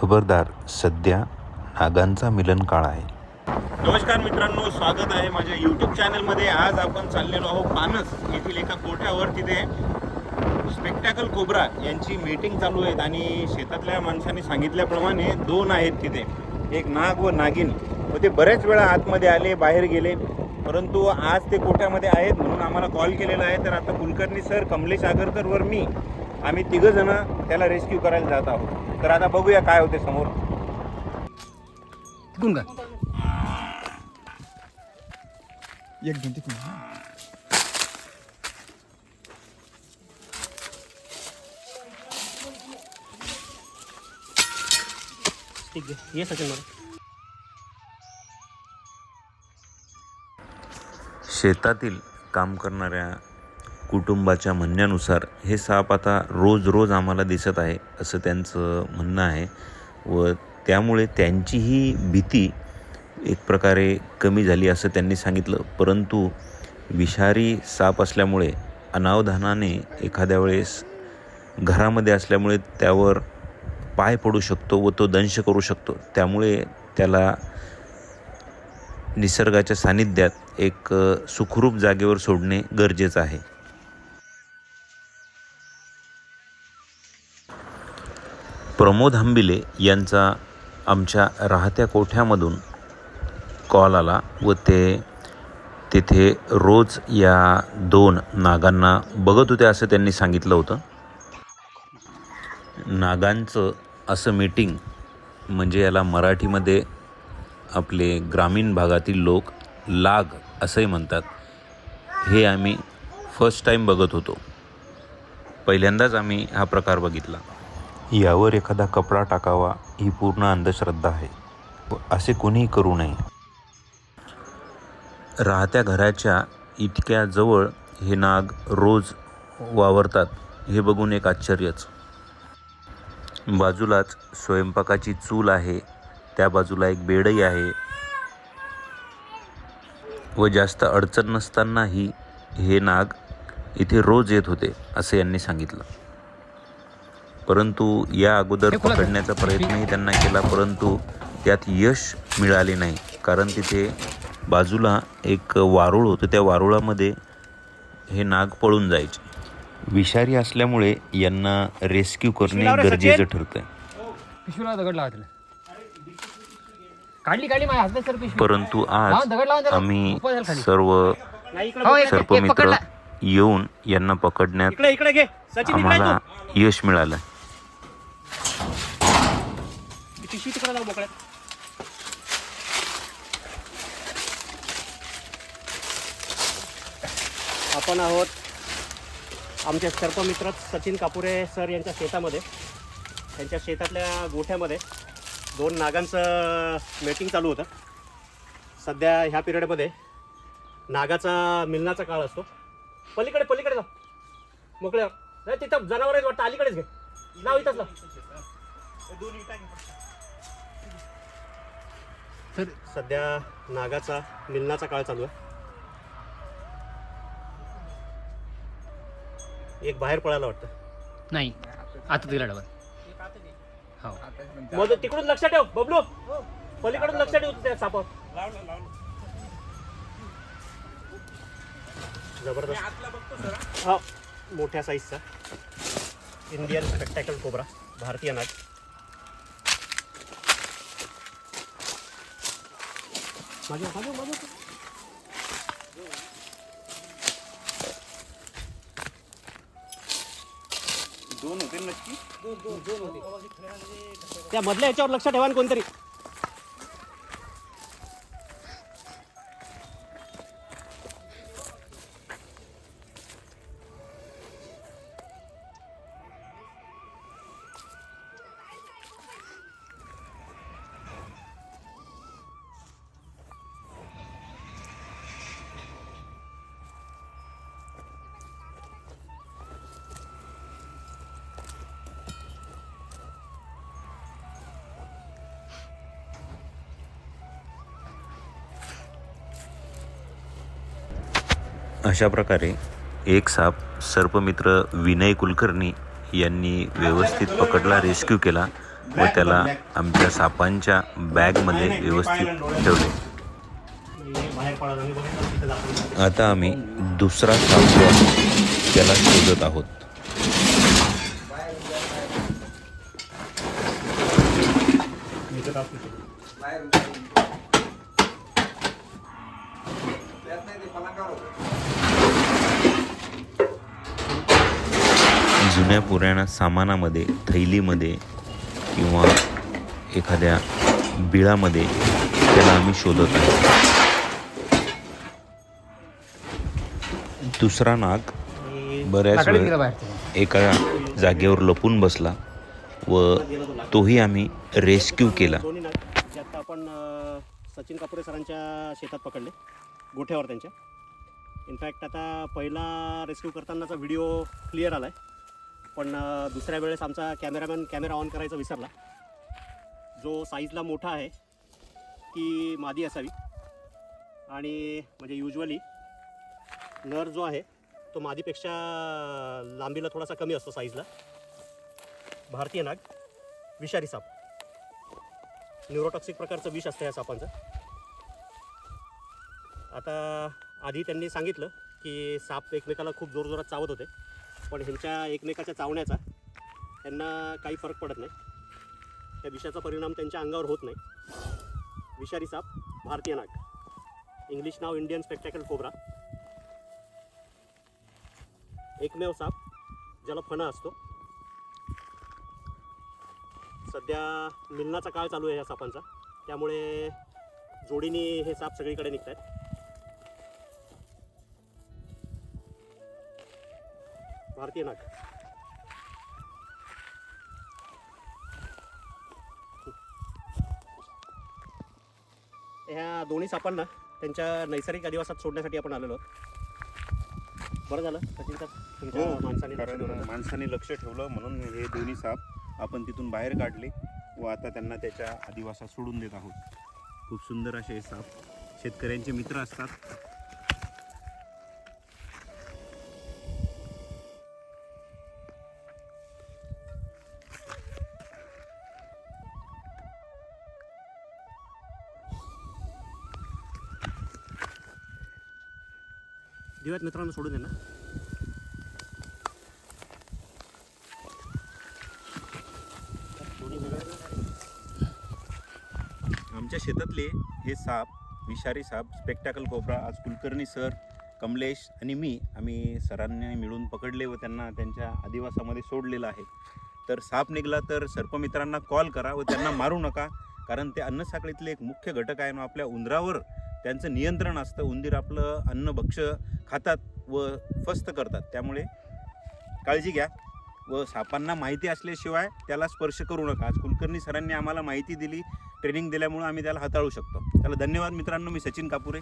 खबरदार सध्या नागांचा मिलन काळ आहे. नमस्कार मित्रांनो स्वागत आहे माझ्या यूट्यूब चॅनलमध्ये आज आपण चाललेलो आहोत पानस येथील एका कोठ्यावर. तिथे स्पेक्टॅकल कोबरा यांची मीटिंग चालू आहेत आणि शेतातल्या माणसांनी सांगितल्याप्रमाणे दोन आहेत तिथे. एक नाग व नागिन. व ते बऱ्याच वेळा आतमध्ये आले बाहेर गेले. परंतु आज ते कोठ्यामध्ये आहेत म्हणून आम्हाला कॉल केलेला आहे. तर आता कुलकर्णी सर कमलेश आगरकरवर मी. आम्ही तिघं जण त्याला रेस्क्यू करायला जात आहोत. तर आता बघूया काय होते समोर. तिकून का एक दोन तिकून ठीक आहे. ये सचिन मला शेतातील काम करणाऱ्या कुटुंबाच्या म्हणण्यानुसार हे साप आता रोज रोज आम्हाला दिसत आहे असं त्यांचं म्हणणं आहे. व त्यामुळे त्यांचीही भीती एक प्रकारे कमी झाली असं त्यांनी सांगितलं. परंतु विषारी साप असल्यामुळे अनावधानाने एखाद्या वेळेस घरामध्ये असल्यामुळे त्यावर पाय पडू शकतो व तो दंश करू शकतो. त्यामुळे त्याला निसर्गाच्या सानिध्यात एक सुखरूप जागेवर सोडणे गरजेचं आहे. प्रमोद हंबिले यांचा आमच्या राहत्या कोठ्यामधून कॉल आला व ते तिथे रोज या दोन नागांना बघत होते असं त्यांनी सांगितलं होतं. नागांचं असं मीटिंग म्हणजे याला मराठीमध्ये आपले ग्रामीण भागातील लोक लाग असंही म्हणतात. हे आम्ही फर्स्ट टाईम बघत होतो. पहिल्यांदाच आम्ही हा प्रकार बघितला. यावर एखादा कपडा टाकावा ही पूर्ण अंधश्रद्धा आहे. असे कोणीही करू नये. राहत्या घराच्या इतक्या जवळ हे नाग रोज वावरतात हे बघून एक आश्चर्यच. बाजूलाच स्वयंपाकाची चूल आहे त्या बाजूला एक बेडही आहे. व जास्त अडचण नसतानाही हे नाग इथे रोज येत होते असे यांनी सांगितलं. परंतु या अगोदर पकडण्याचा प्रयत्नही त्यांना केला परंतु त्यात यश मिळाले नाही. कारण तिथे बाजूला एक वारुळ होतं. त्या वारुळामध्ये हे नाग पळून जायचे. विषारी असल्यामुळे यांना रेस्क्यू करणे गरजेचं पिशवी. परंतु आज. आम्ही. सर्व सर्पमित्र येऊन यांना पकडण्यात आम्हाला यश मिळालं ती पिशवी तिकडे जाऊ मोकळ्या आपण आहोत आमचे सर्पमित्र सचिन कापुरे सर यांच्या शेतामध्ये. त्यांच्या शेतातल्या गोठ्यामध्ये दोन नागांचं मीटिंग चालू होतं. सध्या ह्या पिरियडमध्ये नागाचा मिलनाचा काळ असतो. पलीकडे पलीकडे जा. मोकळ्या नाही तिथं जनावर वाटतं. अलीकडेच घे. नाव इथंच लाव. सर सध्या नागाचा मिलनाचा काळ चालू आहे. एक बाहेर पळायला वाटतं. नाही आता तिला डबल हो. मग तिकडून लक्ष ठेव बबलू. पलीकडून लक्ष ठेव त्या सापावर. जबरदस्त. हा मोठ्या साईजचा इंडियन स्पेक्टॅकल कोबरा भारतीय नाग. मागे मागे मागे दोन होते नक्की? त्या मधल्या याच्यावर लक्ष ठेवा ना कोणतरी. अशा प्रकारे एक साप सर्पमित्र विनय कुलकर्णी यांनी व्यवस्थित पकडला रेस्क्यू केला व त्याला आमच्या सापांच्या बॅगमध्ये व्यवस्थित ठेवले. आता आम्ही दुसरा साप त्याला शोधत आहोत. इथं जुन्या पुराण्या सामानामध्ये थैलीमध्ये किंवा एखाद्या बिळामध्ये त्याला आम्ही शोधत आहे. दुसरा नाग बऱ्याच वेळ. एका जागेवर लपून बसला व तोही आम्ही रेस्क्यू केला. आपण सचिन कापुरे सरांच्या शेतात पकडले गोठ्यावर त्यांच्या. इनफॅक्ट आता पहिला रेस्क्यू करतानाचा व्हिडिओ क्लिअर आला आहे पण दुसऱ्या वेळेस आमचा कॅमेरामॅन कॅमेरा ऑन करायचा विसरला. जो साईजला मोठा आहे ती मादी असावी. आणि म्हणजे युजली नर जो आहे तो मादीपेक्षा लांबीला थोडासा कमी असतो साईजला भारतीय नाग विषारी साप. न्यूरोटॉक्सिक प्रकारचं विष असतं या सापांचं. आता आधी त्यांनी सांगितलं की साप एकमेकाला खूप जोरजोरात चावत होते. पण ह्यांच्या एकमेकाच्या चावण्याचा त्यांना काही फरक पडत नाही. त्या विषाचा परिणाम त्यांच्या अंगावर होत नाही. विषारी साप भारतीय नाग. इंग्लिश नाव इंडियन स्पेक्टॅकल कोबरा एकमेव साप ज्याला फणा असतो. सध्या मिलनाचा काळ चालू आहे या सापांचा. त्यामुळे जोडीने हे साप सगळीकडे निघत आहेत भारतीय नाग ह्या दोन्ही सापांना त्यांच्या नैसर्गिक अधिवासात सोडण्यासाठी आपण आलेलो बरं झालं. तुमच्या हो माणसाने लक्ष ठेवलं. माणसाने लक्ष ठेवलं म्हणून हे दोन्ही साप आपण तिथून बाहेर काढले व आता त्यांना त्याच्या आदिवासात सोडून देत आहोत. खूप सुंदर असे हे साप शेतकऱ्यांचे मित्र असतात. देऊयात मित्रांनो सोडून दे आमच्या शेतातले हे साप विषारी साप स्पेक्टॅकल कोपरा आज कुलकर्णी सर कमलेश आणि मी आम्ही सरांनी मिळून पकडले व त्यांना त्यांच्या आदिवासामध्ये सोडलेलं आहे. तर साप निघाला तर सर्पमित्रांना कॉल करा व त्यांना मारू नका कारण ते अन्नसाखळीतले एक मुख्य घटक आहे ना आपल्या उंदरावर त्यांचं नियंत्रण असतं. उंदीर आपलं अन्न भक्ष खातात व फस्त करतात. त्यामुळे काळजी घ्या व सापांना माहिती असल्याशिवाय त्याला स्पर्श करू नका. आज कुलकर्णी सरांनी आम्हाला माहिती दिली ट्रेनिंग दिल्यामुळं आम्ही त्याला हाताळू शकतो. त्याला धन्यवाद मित्रांनो. मी सचिन कापुरे.